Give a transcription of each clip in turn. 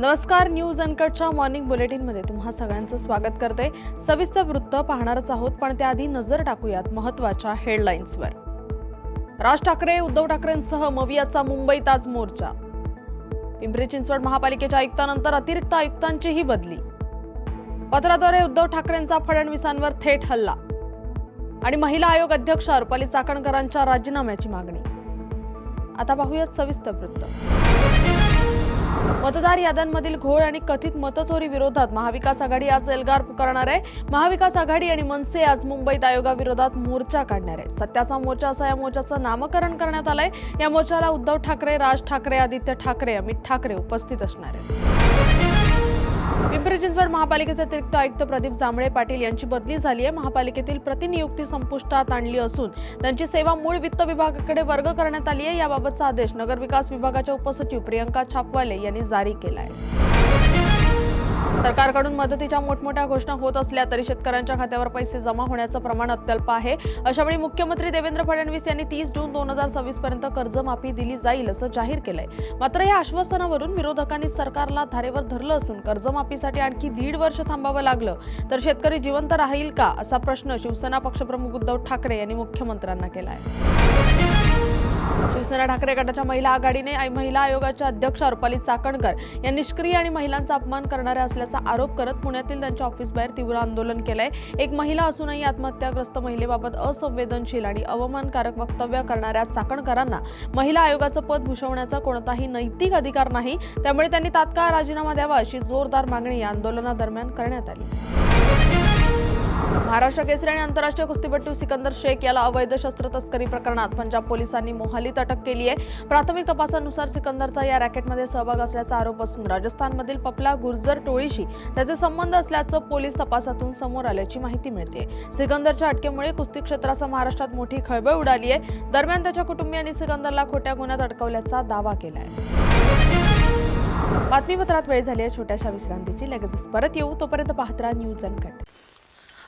नमस्कार news अनकटच्या morning बुलेटिनमध्ये तुम्हा सगळ्यांचं स्वागत करते. सविस्तर वृत्त पाहणारच आहोत पण त्याआधी नजर टाकूयात महत्त्वाच्या हेडलाईन्सवर राज ठाकरे उद्धव ठाकरेंसह मवियाचा मुंबईत आज मोर्चा. पिंपरी चिंचवड महापालिकेच्या आयुक्तानंतर अतिरिक्त आयुक्तांचीही बदली. पत्राद्वारे उद्धव ठाकरेंचा फडणवीसांवर थेट हल्ला. आणि महिला आयोग अध्यक्ष रुपाली चाकणकरांच्या राजीनाम्याची मागणी. आता पाहूयात सविस्तर वृत्त. मतदार याद्यांमधील घोळ आणि कथित मतचोरी विरोधात महाविकास आघाडी आज एल्गार पुकारणार आहे. महाविकास आघाडी आणि मनसे आज मुंबईत आयोगाविरोधात मोर्चा काढणार आहे सत्याचा मोर्चा असा या मोर्चाचं नामकरण करण्यात आलंय. या मोर्चाला उद्धव ठाकरे राज ठाकरे आदित्य ठाकरे अमित ठाकरे उपस्थित असणार आहेत. पिंपरी चिंचवड महापालिकेचे अतिरिक्त आयुक्त प्रदीप जांभळे पाटील यांची बदली झाली आहे. महापालिकेतील प्रतिनियुक्ती संपुष्टात आणली असून त्यांची सेवा मूळ वित्त विभागाकडे वर्ग करण्यात आली आहे. याबाबतचा आदेश नगरविकास विभागाच्या उपसचिव प्रियंका छापवाले यांनी जारी केला आहे. सरकारकडून मदतीच्या मोठमोठ्या घोषणा होत असल्या तरी शेतकऱ्यांच्या खात्यावर पैसे जमा होण्याचं प्रमाण अत्यल्प आहे. अशावेळी मुख्यमंत्री देवेंद्र फडणवीस यांनी तीस जून दोन हजार सव्वीस पर्यंत कर्जमाफी दिली जाईल असं जाहीर केलंय. मात्र या आश्वासनावरून विरोधकांनी सरकारला धारेवर धरलं असून कर्जमाफीसाठी आणखी दीड वर्ष थांबावं लागलं. तर शेतकरी जिवंत राहील का असा प्रश्न शिवसेना पक्षप्रमुख उद्धव ठाकरे यांनी मुख्यमंत्र्यांना केला आहे शिवसेना ठाकरे गटाच्या महिला आघाडीने आणि महिला आयोगाच्या अध्यक्ष अर्पाली चाकणकर या निष्क्रिय आणि महिलांचा अपमान करणाऱ्या असल्याचा आरोप करत पुण्यातील त्यांच्या ऑफिसबाहेर तीव्र आंदोलन केलंय. एक महिला असूनही आत्महत्याग्रस्त महिलेबाबत असंवेदनशील आणि अवमानकारक वक्तव्य करणाऱ्या चाकणकरांना महिला आयोगाचं पद भूषवण्याचा कोणताही नैतिक अधिकार नाही. त्यामुळे त्यांनी तात्काळ राजीनामा द्यावा अशी जोरदार मागणी या आंदोलनादरम्यान करण्यात आली. महाराष्ट्र केसरी आणि आंतरराष्ट्रीय कुस्तीपटू सिकंदर शेख याला अवैध शस्त्र तस्करी प्रकरणात पंजाब पोलिसांनी मोहालीत अटक केली आहे. प्राथमिक तपासानुसार सिकंदरचा या रॅकेटमध्ये सहभाग असल्याचा आरोप असून राजस्थानमधील पपला गुर्जर टोळीशी त्याचे संबंध असल्याचं पोलीस तपासातून समोर आल्याची माहिती मिळते सिकंदरच्या अटकेमुळे कुस्ती क्षेत्रासह महाराष्ट्रात मोठी खळबळ उडाली आहे. दरम्यान त्याच्या कुटुंबियांनी सिकंदरला खोट्या गुन्ह्यात अडकवल्याचा दावा केला आहे बातमीपत्रात वेळ झाली आहे. छोट्याशा विश्रांतीची. लगेचच परत येऊ. तोपर्यंत पाहत राहा न्यूज अनकट.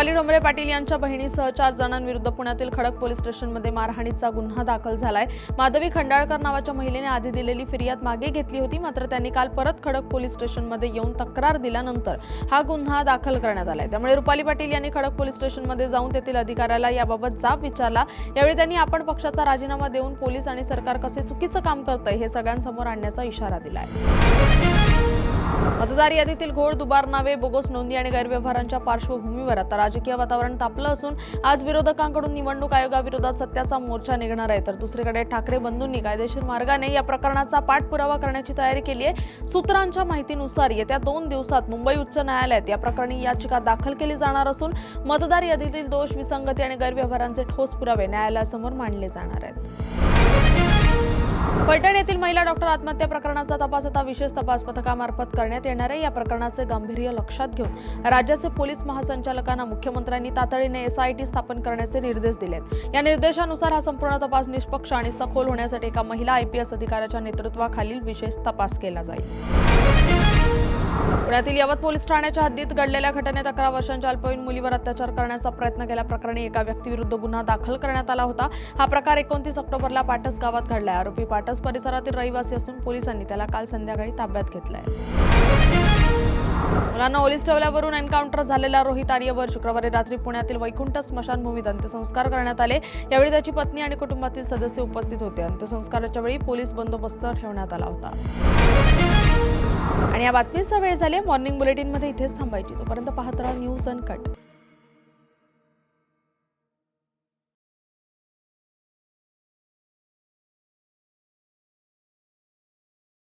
रुपाली डोंबरे पाटील यांच्या बहिणीसह चार जणांविरुद्ध पुण्यातील खडक पोलीस स्टेशनमध्ये मारहाणीचा गुन्हा दाखल झालाय. माधवी खंडाळकर नावाच्या महिलेने आधी दिलेली फिर्याद मागे घेतली होती मात्र त्यांनी काल परत खडक पोलीस स्टेशनमध्ये येऊन तक्रार दिल्यानंतर हा गुन्हा दाखल करण्यात आलाय. त्यामुळे रुपाली पाटील यांनी खडक पोलीस स्टेशनमध्ये जाऊन तेथील अधिकाऱ्याला याबाबत जाब विचारला. यावेळी त्यांनी आपण पक्षाचा राजीनामा देऊन पोलीस आणि सरकार कसे चुकीचं काम करतंय हे सगळ्यांसमोर आणण्याचा इशारा दिलाय. मतदार यादीतील घोळ दुबार नावे बोगस नोंदी आणि गैरव्यवहारांच्या पार्श्वभूमीवर आता राजकीय वातावरण तापलं असून आज विरोधकांकडून निवडणूक आयोगाविरोधात सत्याचा मोर्चा निघणार आहे. तर दुसरीकडे ठाकरे बंधूंनी कायदेशीर मार्गाने या प्रकरणाचा पाठपुरावा करण्याची तयारी केली आहे. सूत्रांच्या माहितीनुसार येत्या दोन दिवसात मुंबई उच्च न्यायालयात या प्रकरणी याचिका दाखल केली जाणार असून मतदार यादीतील दोष विसंगती आणि गैरव्यवहारांचे ठोस पुरावे न्यायालयासमोर मांडले जाणार आहेत. पैठण येथील महिला डॉक्टर आत्महत्या प्रकरणाचा तपास आता विशेष तपास पथकामार्फत करण्यात येणार आहे. या प्रकरणाचे गांभीर्य लक्षात घेऊन राज्याचे पोलीस महासंचालकांना मुख्यमंत्र्यांनी तातडीने एसआयटी स्थापन करण्याचे निर्देश दिलेत या निर्देशानुसार हा संपूर्ण तपास निष्पक्ष आणि सखोल होण्यासाठी एका महिला आयपीएस अधिकाऱ्याच्या नेतृत्वाखालील विशेष तपास केला जाईल. पुण्यातील यवत पोलीस ठाण्याच्या हद्दीत घडलेल्या घटनेत अकरा वर्षांच्या अल्पवयीन मुलीवर अत्याचार करण्याचा प्रयत्न केल्याप्रकरणी एका व्यक्तीविरुद्ध गुन्हा दाखल करण्यात आला होता. हा प्रकार एकोणतीस ऑक्टोबरला पाटस गावात घडलाय. आरोपी पाटस परिसरातील रहिवासी असून पोलिसांनी त्याला काल संध्याकाळी ताब्यात घेतलाय. मुलांना ओलीस ठेवल्यावरून एन्काउंटर झालेल्या रोहित आर्यवर शुक्रवारी रात्री पुण्यातील वैकुंठ स्मशानभूमीत अंत्यसंस्कार करण्यात आले. यावेळी त्याची पत्नी आणि कुटुंबातील सदस्य उपस्थित होते. अंत्यसंस्काराच्या वेळी पोलीस बंदोबस्त ठेवण्यात आला होता. आणि या बातमीचा वेळ झाले मॉर्निंग बुलेटिनमध्ये इथेच थांबायची. तोपर्यंत पाहत राहा न्यूज अनकट.